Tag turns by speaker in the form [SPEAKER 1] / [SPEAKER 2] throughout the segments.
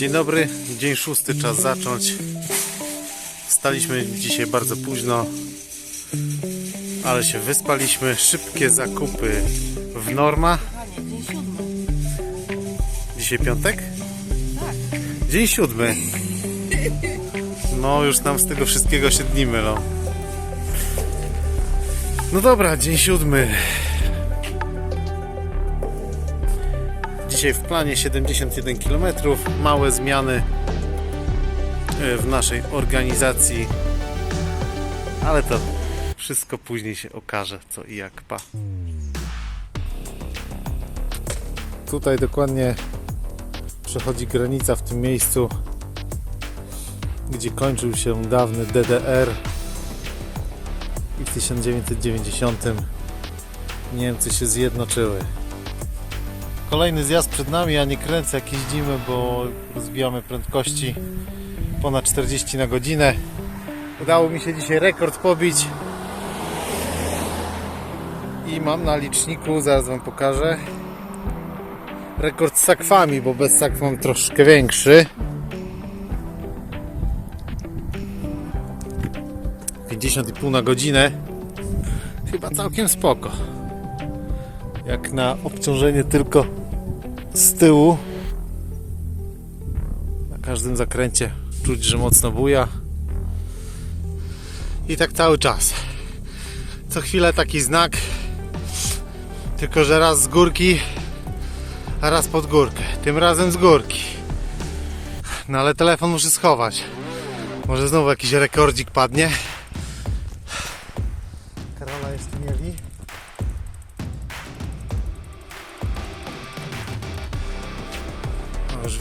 [SPEAKER 1] Dzień dobry, dzień szósty, czas zacząć. Wstaliśmy dzisiaj bardzo późno, ale się wyspaliśmy. Szybkie zakupy w Norma. Dzisiaj piątek? Dzień siódmy. No, już nam z tego wszystkiego się dni mylą. No dobra, dzień siódmy. Dzisiaj w planie 71 km. Małe zmiany e, w naszej organizacji. Ale to wszystko później się okaże, co i jak. Pa. Tutaj dokładnie przechodzi granica w tym miejscu, gdzie kończył się dawny DDR i w 1990 Niemcy się zjednoczyły. Kolejny zjazd przed nami, ja nie kręcę jak jeździmy, bo rozbijamy prędkości ponad 40 na godzinę. Udało mi się dzisiaj rekord pobić i mam na liczniku, zaraz Wam pokażę, rekord z sakwami, bo bez sakw mam troszkę większy. 50,5 na godzinę. Chyba całkiem spoko. Jak na obciążenie tylko z tyłu. Na każdym zakręcie czuć, że mocno buja. I tak cały czas. Co chwilę taki znak. Tylko, że raz z górki, a raz pod górkę. Tym razem z górki. No ale telefon muszę schować. Może znowu jakiś rekordzik padnie.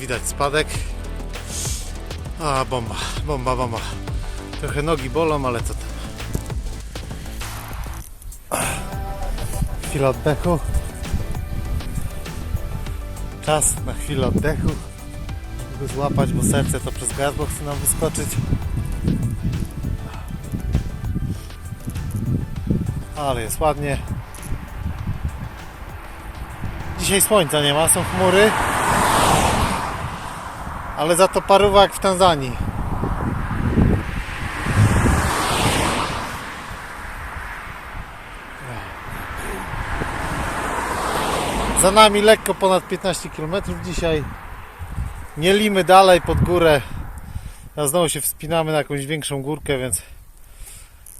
[SPEAKER 1] Widać spadek. A bomba, bomba, bomba. Trochę nogi bolą, ale co tam. Chwila oddechu. Czas na chwilę oddechu. Żeby złapać, bo serce to przez gardło chce nam wyskoczyć. Ale jest ładnie. Dzisiaj słońca nie ma, są chmury. Ale za to paruwa jak w Tanzanii. Za nami lekko ponad 15 km dzisiaj. Nie limy dalej pod górę. A znowu się wspinamy na jakąś większą górkę, więc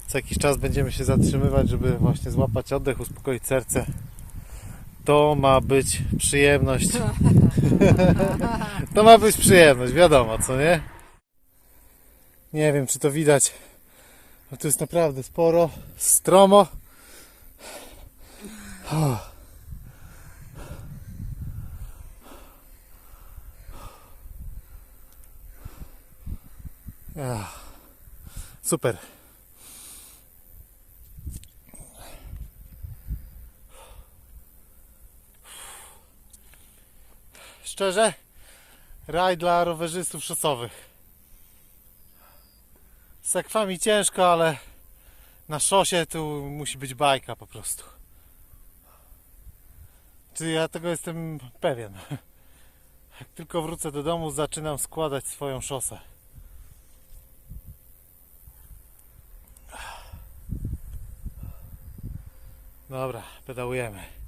[SPEAKER 1] co jakiś czas będziemy się zatrzymywać, żeby właśnie złapać oddech, uspokoić serce. To ma być przyjemność. to ma być przyjemność, wiadomo, co nie? Nie wiem, czy to widać. No tu jest naprawdę sporo, stromo. Super. Szczerze, raj dla rowerzystów szosowych. Z sakwami ciężko, ale na szosie tu musi być bajka po prostu. Czy ja tego jestem pewien. Jak tylko wrócę do domu, zaczynam składać swoją szosę. Dobra, pedałujemy.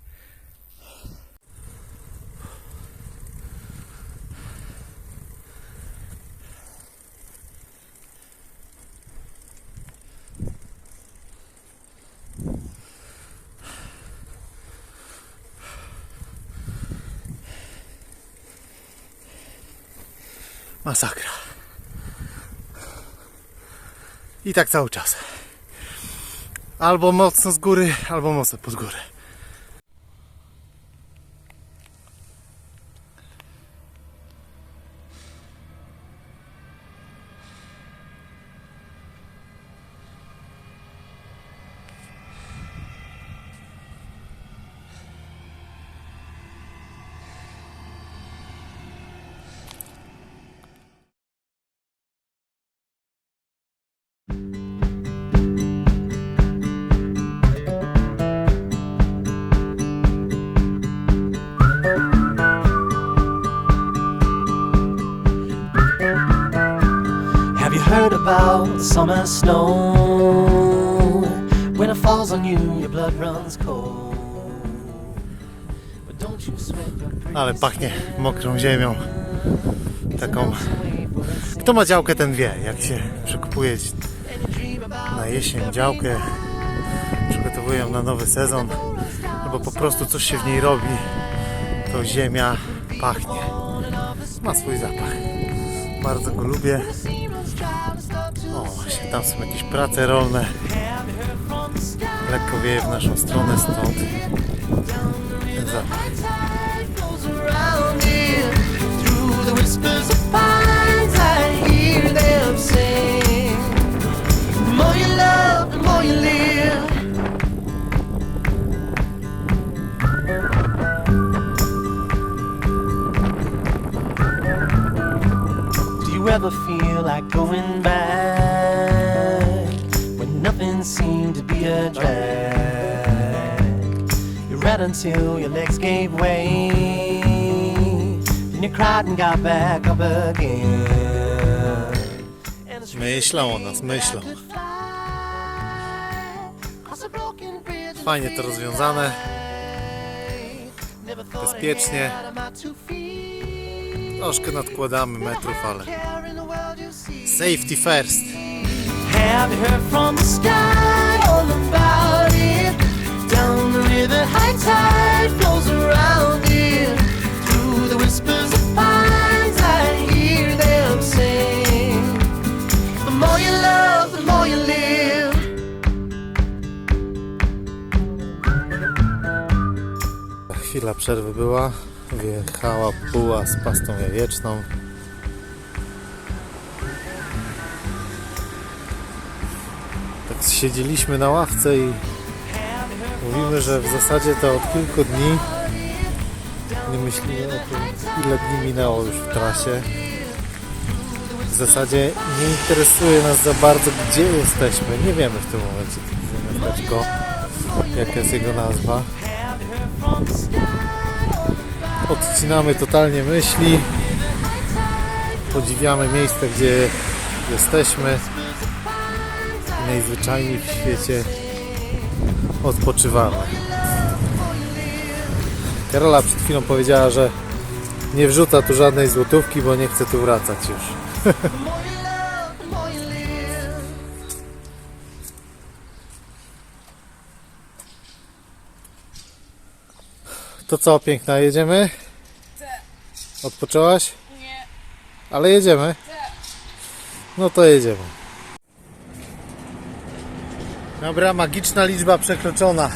[SPEAKER 1] Masakra. I tak cały czas. Albo mocno z góry, albo mocno pod górę.
[SPEAKER 2] About the summer snow. When it falls on you, your blood runs cold. But don't you sweat your
[SPEAKER 1] Ale pachnie mokrą ziemią. Taką. Kto ma działkę, ten wie, jak się przekupuje na jesień działkę. Przygotowują na nowy sezon. Albo po prostu coś się w niej robi. To ziemia pachnie. Ma swój zapach. Bardzo go lubię. Tam są jakieś prace rolne. Lekko wieje w naszą stronę, stąd ten zapach.
[SPEAKER 2] Seemed to be a drag? You read until your legs gave way, then you cried and got back up again.
[SPEAKER 1] Myślą o nas, myślą. Fajnie to rozwiązane. Bezpiecznie. Troszkę nadkładamy metrów, ale safety first.
[SPEAKER 2] Have heard from the sky all about it? Down the river, high tide flows around it. Through the whispers of pines, I hear them sing. The more you love, the more you live.
[SPEAKER 1] Chwila przerwy była. Wjechała buła z pastą jajeczną. Siedzieliśmy na ławce i mówimy, że w zasadzie to od kilku dni nie myślimy o tym, ile dni minęło już w trasie. W zasadzie nie interesuje nas za bardzo, gdzie jesteśmy. Nie wiemy w tym momencie, gdzie miasteczko, jaka jest jego nazwa. Odcinamy totalnie myśli. Podziwiamy miejsce, gdzie jesteśmy. I najzwyczajniej w świecie odpoczywamy. Karola przed chwilą powiedziała, że nie wrzuca tu żadnej złotówki, bo nie chce tu wracać już. To co, piękna, jedziemy? Odpoczęłaś?
[SPEAKER 3] Nie.
[SPEAKER 1] Ale jedziemy? No to jedziemy. Dobra, magiczna liczba przekroczona.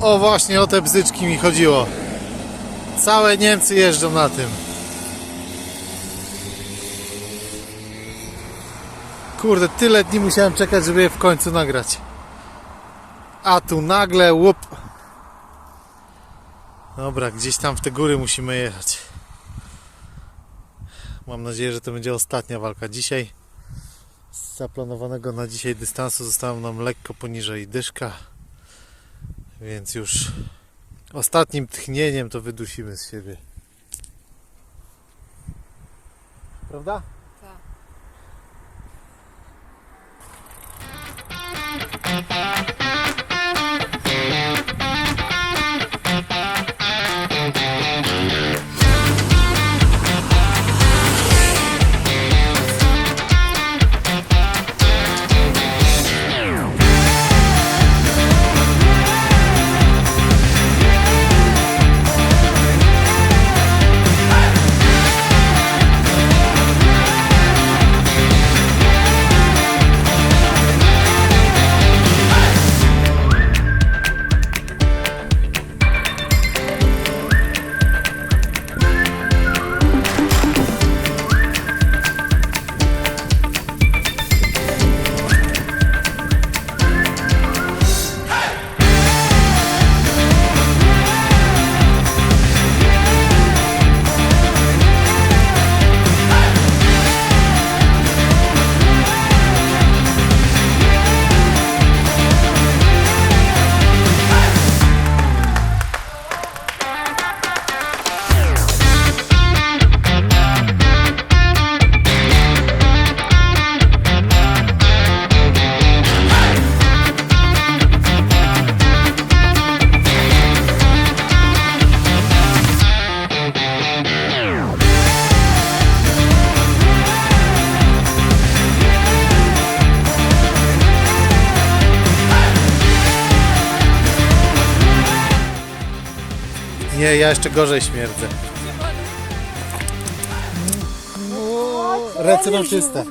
[SPEAKER 1] O właśnie o te bzyczki mi chodziło. Całe Niemcy jeżdżą na tym. Kurde, tyle dni musiałem czekać, żeby je w końcu nagrać. A tu nagle łup. Dobra, gdzieś tam w te góry musimy jechać. Mam nadzieję, że to będzie ostatnia walka dzisiaj. Z zaplanowanego na dzisiaj dystansu zostało nam lekko poniżej dyszka. Więc już ostatnim tchnieniem to wydusimy z siebie. Prawda?
[SPEAKER 3] Música
[SPEAKER 1] Nie, ja jeszcze gorzej śmierdzę. Ręce mam czyste.